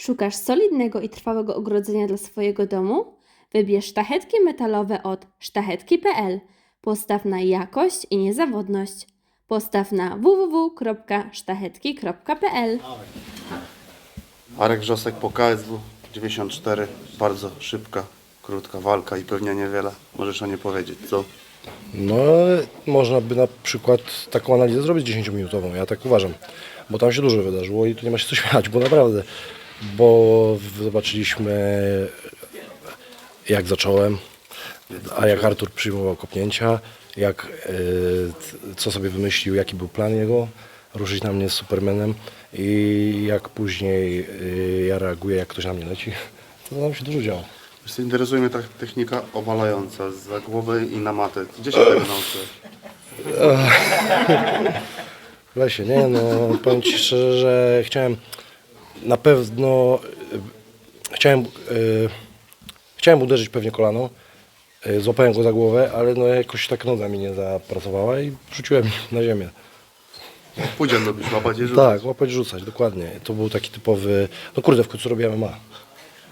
Szukasz solidnego i trwałego ogrodzenia dla swojego domu? Wybierz sztachetki metalowe od sztachetki.pl. Postaw na jakość i niezawodność. Postaw na www.sztachetki.pl. Arek Wrzosek po KSW 94. Bardzo szybka, krótka walka i pewnie niewiele. Możesz o nie powiedzieć, co? No, można by na przykład taką analizę zrobić 10-minutową, ja tak uważam, bo tam się dużo wydarzyło i tu nie ma się co śmiać, bo naprawdę, bo zobaczyliśmy jak zacząłem, a jak Artur przyjmował kopnięcia, jak, e, co sobie wymyślił, jaki był plan jego, ruszyć na mnie z Supermanem i jak później e, ja reaguję, jak ktoś na mnie leci, to tam się dużo działo. Wiesz co, Interesuje mnie ta technika obalająca za głowę i na matę. Gdzie się tego nauczyłeś? W lesie, nie no, powiem Ci szczerze, że chciałem na pewno, y, chciałem, y, chciałem uderzyć pewnie kolano, y, złapałem go za głowę, ale no jakoś tak noga mi nie zapracowała i rzuciłem na ziemię. Pójdzie lubisz łapać i rzucać. Tak, łapać, rzucać, dokładnie. To był taki typowy, no kurde, w końcu robię MMA.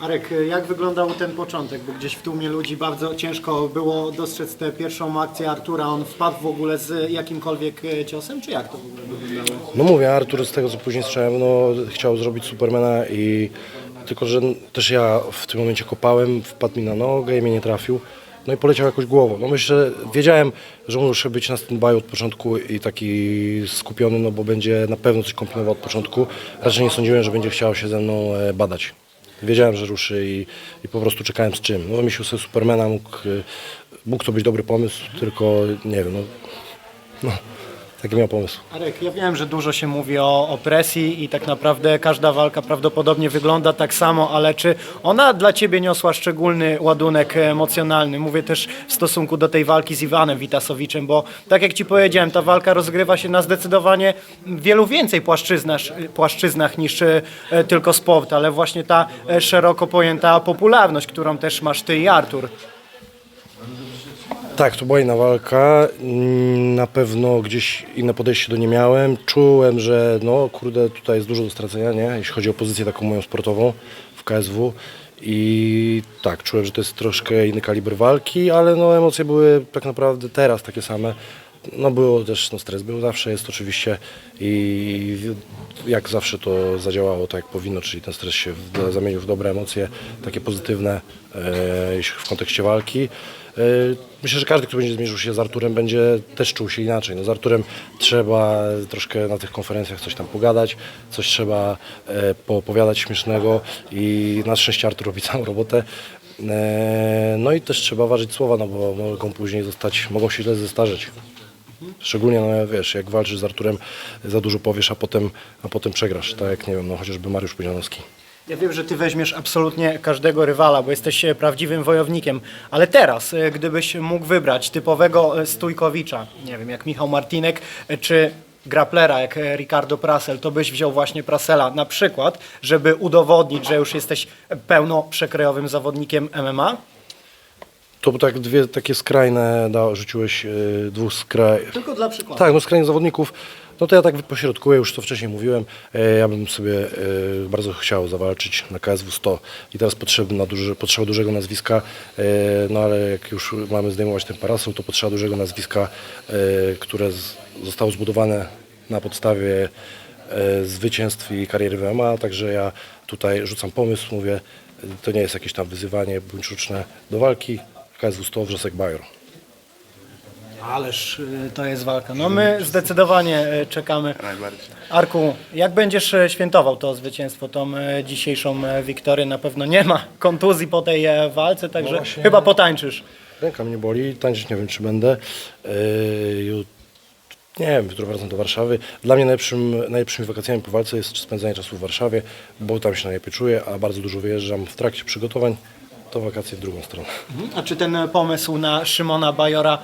Arek, jak wyglądał ten początek? Bo gdzieś w tłumie ludzi bardzo ciężko było dostrzec tę pierwszą akcję Artura. On wpadł w ogóle z jakimkolwiek e, ciosem, czy jak to w ogóle wyglądało? No mówię, Artur z tego co później słyszałem, no chciał zrobić Supermana i tylko, że też ja w tym momencie kopałem, wpadł mi na nogę i mnie nie trafił. No i poleciał jakoś głową. No myślę, wiedziałem, że muszę być na stand-by od początku i taki skupiony, no bo będzie na pewno coś kombinował od początku. Raczej nie sądziłem, że będzie chciał się ze mną e, badać. Wiedziałem, że ruszy i, i po prostu czekałem z czym. No wymyślił sobie Supermana, mógł, e, mógł to być dobry pomysł, tylko nie wiem, no, no taki miał pomysł. Arek, ja wiem, że dużo się mówi o, o presji i tak naprawdę każda walka prawdopodobnie wygląda tak samo, ale czy ona dla Ciebie niosła szczególny ładunek emocjonalny? Mówię też w stosunku do tej walki z Iwanem Witasowiczem, bo tak jak Ci powiedziałem, ta walka rozgrywa się na zdecydowanie wielu więcej płaszczyznach, płaszczyznach niż e, tylko sport, ale właśnie ta e, szeroko pojęta popularność, którą też masz Ty i Artur. Tak, to była inna walka. Mm, Na pewno gdzieś inne podejście do niej miałem. Czułem, że no kurde, tutaj jest dużo do stracenia, nie? jeśli chodzi o pozycję taką moją sportową w KSW. I tak, czułem, że to jest troszkę inny kaliber walki, ale no emocje były tak naprawdę teraz takie same. No było też, no stres był zawsze, jest oczywiście i jak zawsze to zadziałało tak jak powinno, czyli ten stres się zamienił w dobre emocje, takie pozytywne e, w kontekście walki. E, Myślę, że każdy, kto będzie zmierzył się z Arturem, będzie też czuł się inaczej. No, z Arturem trzeba troszkę na tych konferencjach coś tam pogadać, coś trzeba e, poopowiadać śmiesznego i na szczęście Artur robi całą robotę. E, no i też trzeba ważyć słowa, no bo mogą później zostać, mogą się źle zestarzeć. Szczególnie, no wiesz, jak walczysz z Arturem, za dużo powiesz, a potem, a potem przegrasz, tak jak, nie wiem, no chociażby Mariusz Pudzianowski. Ja wiem, że ty weźmiesz absolutnie każdego rywala, bo jesteś e, prawdziwym wojownikiem, ale teraz, e, gdybyś mógł wybrać typowego e, stójkowicza, nie wiem, jak Michał Martinek, czy graplera jak Ricardo Prasel, to byś wziął właśnie Prasela na przykład, żeby udowodnić, że już jesteś pełnoprzekrojowym zawodnikiem MMA? To tak dwie takie skrajne, da, rzuciłeś y, dwóch skraj... Tylko dla przykładu. Tak, no skrajnych zawodników, no to ja tak pośrodkuję, już to wcześniej mówiłem, e, ja bym sobie e, bardzo chciał zawalczyć na KSW 100 i teraz potrzeba, na duży, potrzeba dużego nazwiska, e, no ale jak już mamy zdejmować ten parasol, to potrzeba dużego nazwiska, e, które z, zostało zbudowane na podstawie e, zwycięstw i kariery w MMA, także ja tutaj rzucam pomysł, mówię, to nie jest jakieś tam wyzywanie buńczuczne do walki, KSW 100 Wrzosek Bajor. Ależ y, to jest walka. No my zdecydowanie y, czekamy. Arku, jak będziesz e, świętował to zwycięstwo, tą e, dzisiejszą e, wiktorię? Na pewno nie ma kontuzji po tej e, walce, także właśnie. chyba potańczysz. Ręka mnie boli, tańczyć nie wiem czy będę. Yy, jut- nie wiem, jutro wracam do Warszawy. Dla mnie najlepszym, najlepszymi wakacjami po walce jest spędzanie czasu w Warszawie, bo tam się najlepiej czuję, a bardzo dużo wyjeżdżam w trakcie przygotowań. To wakacje w drugą stronę. A czy ten pomysł na Szymona Bajora,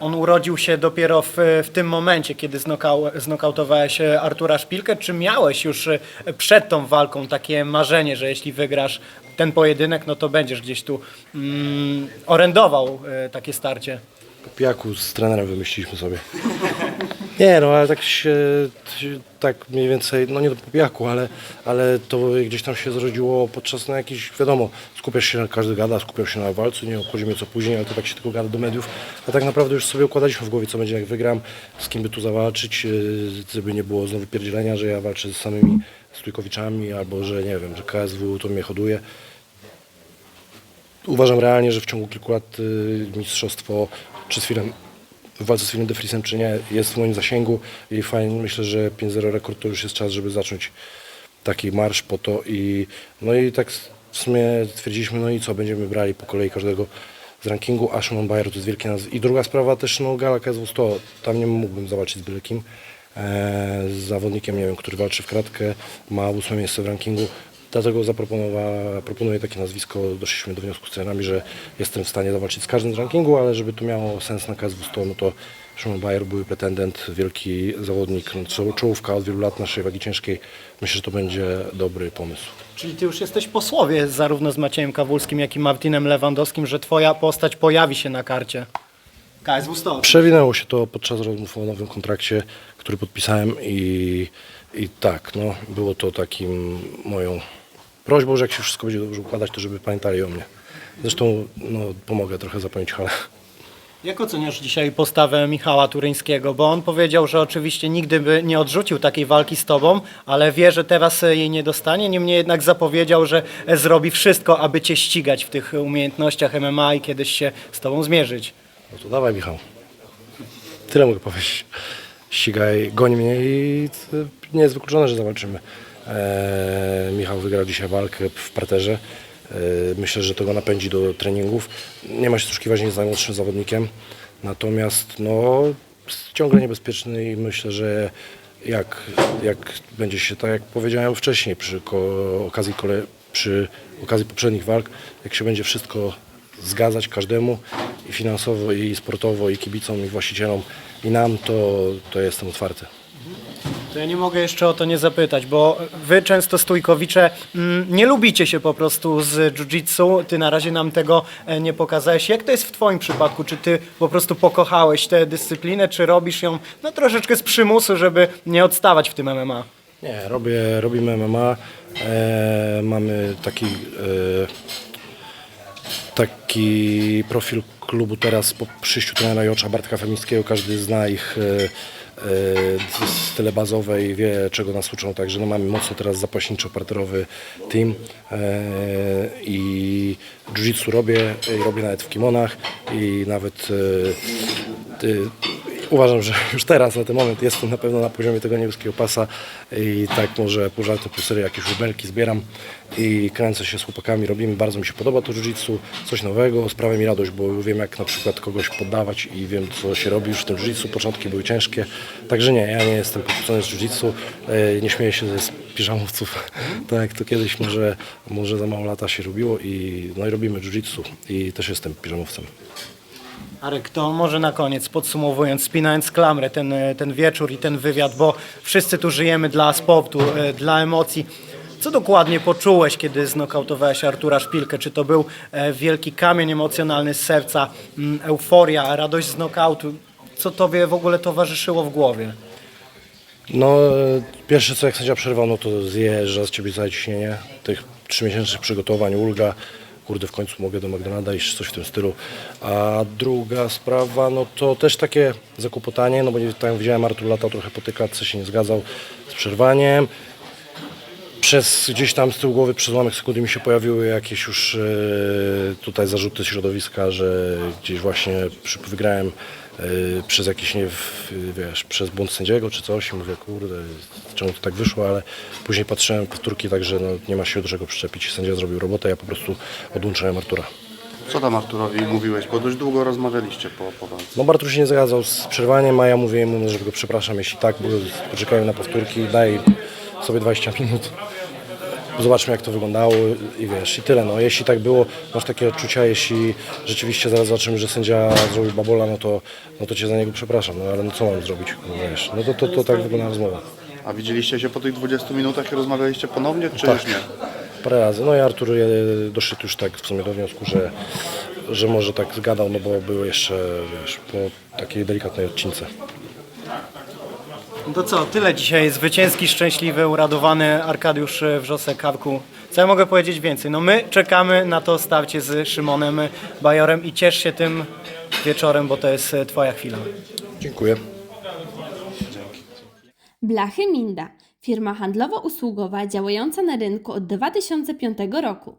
on urodził się dopiero w, w tym momencie, kiedy znokał, znokautowałeś e, Artura Szpilkę, czy miałeś już e, przed tą walką takie marzenie, że jeśli wygrasz ten pojedynek, no to będziesz gdzieś tu mm, orędował e, takie starcie? Po pijaku z trenerem wymyśliliśmy sobie. Nie, no ale tak się, tak mniej więcej, no nie do popijaku, ale, ale to gdzieś tam się zrodziło podczas na jakiś, wiadomo, skupiasz się, na każdy gada, skupiasz się na walce, nie obchodzi mnie co później, ale to tak się tylko gada do mediów, a tak naprawdę już sobie układaliśmy w głowie, co będzie jak wygram, z kim by tu zawalczyć, yy, żeby nie było znowu pierdzielenia, że ja walczę z samymi stójkowiczami, albo że nie wiem, że KSW to mnie hoduje. Uważam realnie, że w ciągu kilku lat y, mistrzostwo czy z filmem w walce z filmem De Vriesem, czy nie, jest w moim zasięgu i fajnie, myślę, że 5-0 rekord to już jest czas, żeby zacząć taki marsz po to i no i tak w sumie stwierdziliśmy, no i co, będziemy brali po kolei każdego z rankingu, a Szymon Bayer to jest wielkie nazwisko. I druga sprawa też, no Gala KSW 100, tam nie mógłbym zawalczyć z byle kim. E, z zawodnikiem, nie wiem, który walczy w kratkę, ma ósme miejsce w rankingu. Dlatego zaproponowała, proponuję takie nazwisko. Doszliśmy do wniosku z trenerami, że jestem w stanie zawalczyć z każdym z rankingu, ale żeby to miało sens na KSW 100, no to Szymon Bayer były pretendent, wielki zawodnik, no, czoł- czołówka od wielu lat naszej wagi ciężkiej. Myślę, że to będzie dobry pomysł. Czyli ty już jesteś po słowie zarówno z Maciejem Kawulskim, jak i Martinem Lewandowskim, że twoja postać pojawi się na karcie. KSW 100. Przewinęło się to podczas rozmów o nowym kontrakcie, który podpisałem i, i tak, no, było to takim moją prośbą, że jak się wszystko będzie dobrze układać, to żeby pamiętali o mnie. Zresztą no, pomogę trochę zapełnić halę. Jak oceniasz dzisiaj postawę Michała Turyńskiego? Bo on powiedział, że oczywiście nigdy by nie odrzucił takiej walki z tobą, ale wie, że teraz jej nie dostanie. Niemniej jednak zapowiedział, że zrobi wszystko, aby cię ścigać w tych umiejętnościach MMA i kiedyś się z tobą zmierzyć. No to dawaj Michał. Tyle mogę powiedzieć. Ścigaj, goń mnie i y, nie jest wykluczone, że zawalczymy. Eee, Michał wygrał dzisiaj walkę w parterze. Eee, myślę, że to go napędzi do treningów. Nie ma się oszukiwać, nie jest najmłodszym zawodnikiem. Natomiast no, ciągle niebezpieczny i myślę, że jak, jak będzie się, tak jak powiedziałem wcześniej, przy okazji, kole, przy okazji poprzednich walk, jak się będzie wszystko zgadzać każdemu i finansowo, i sportowo, i kibicom, i właścicielom, i nam, to, to jestem otwarty. To ja nie mogę jeszcze o to nie zapytać, bo wy często stójkowicze mm, nie lubicie się po prostu z jiu-jitsu. Ty na razie nam tego e, nie pokazałeś. Jak to jest w twoim przypadku? Czy ty po prostu pokochałeś tę dyscyplinę, czy robisz ją no, troszeczkę z przymusu, żeby nie odstawać w tym MMA? Nie, robię, robimy MMA. E, mamy taki, e, taki profil klubu teraz po przyjściu trenera Jocza Bartka Femińskiego. Każdy zna ich e, e, style bazowe i wie czego nas uczą. Także no, mamy mocno teraz zapaśniczo-parterowy team e, i jiu-jitsu robię, robię nawet w kimonach i nawet e, Uważam, że już teraz, na ten moment jestem na pewno na poziomie tego niebieskiego pasa i tak może pół żartem, pół jakieś rubelki zbieram i kręcę się z chłopakami, robimy, bardzo mi się podoba to jiu-jitsu, coś nowego, sprawia mi radość, bo wiem jak na przykład kogoś poddawać i wiem co się robi już w tym jiu-jitsu, początki były ciężkie, także nie, ja nie jestem pokłócony z jiu-jitsu, e, nie śmieję się z piżamowców, tak to kiedyś może, może za mało lata się robiło i, no i robimy jiu-jitsu i też jestem piżamowcem. Arek, to może na koniec, podsumowując, spinając klamrę ten, ten wieczór i ten wywiad, bo wszyscy tu żyjemy dla sportu, e, dla emocji. Co dokładnie poczułeś, kiedy znokautowałeś Artura Szpilkę? Czy to był e, wielki kamień emocjonalny z serca, mm, euforia, radość z nokautu? Co tobie w ogóle towarzyszyło w głowie? No, e, pierwsze co jak sędzia przerwał, no to zjeżdża z ciebie całe ciśnienie tych trzymiesięcznych przygotowań, ulga. Kurde, w końcu mogę do McDonalda iść, coś w tym stylu. A druga sprawa, no to też takie zakłopotanie, no bo jak widziałem, Artur latał trochę po tej klatce, się nie zgadzał z przerwaniem. Przez gdzieś tam z tyłu głowy przez ułamek sekundy mi się pojawiły jakieś już e, tutaj zarzuty środowiska, że gdzieś właśnie przy, wygrałem przez jakiś, nie w- wiesz, przez błąd sędziego czy coś i mówię, kurde, czemu to tak wyszło, ale później patrzyłem powtórki, także no, nie ma się do czego przyczepić. Sędzia zrobił robotę, ja po prostu odłączyłem Artura. Co tam Arturowi mówiłeś, bo dość długo rozmawialiście po, po walce. No Bartusz się nie zgadzał z przerwaniem, a ja mówię mu, że go przepraszam, jeśli tak, bo poczekajmy na powtórki, daj sobie 20 minut. Zobaczmy jak to wyglądało i wiesz, i tyle. No, jeśli tak było, masz takie odczucia, jeśli rzeczywiście zaraz zobaczymy, że sędzia zrobił babola, no to, no to cię za niego przepraszam, no ale no co mam zrobić, no, wiesz, no to, to, to tak wygląda rozmowa. A widzieliście się po tych 20 minutach i rozmawialiście ponownie, czy Tak. już nie? Parę razy, no i Artur e, doszedł już tak w sumie do wniosku, że, że może tak zgadał, no bo było jeszcze, wiesz, po takiej delikatnej odcince. No to co, tyle dzisiaj. Zwycięski, szczęśliwy, uradowany Arkadiusz e, Wrzosek-Karku. Co ja mogę powiedzieć więcej? No my czekamy na to starcie z Szymonem Bajorem i ciesz się tym wieczorem, bo to jest twoja chwila. Dziękuję. Blachy Minda, firma handlowo-usługowa działająca na rynku od 2005 roku.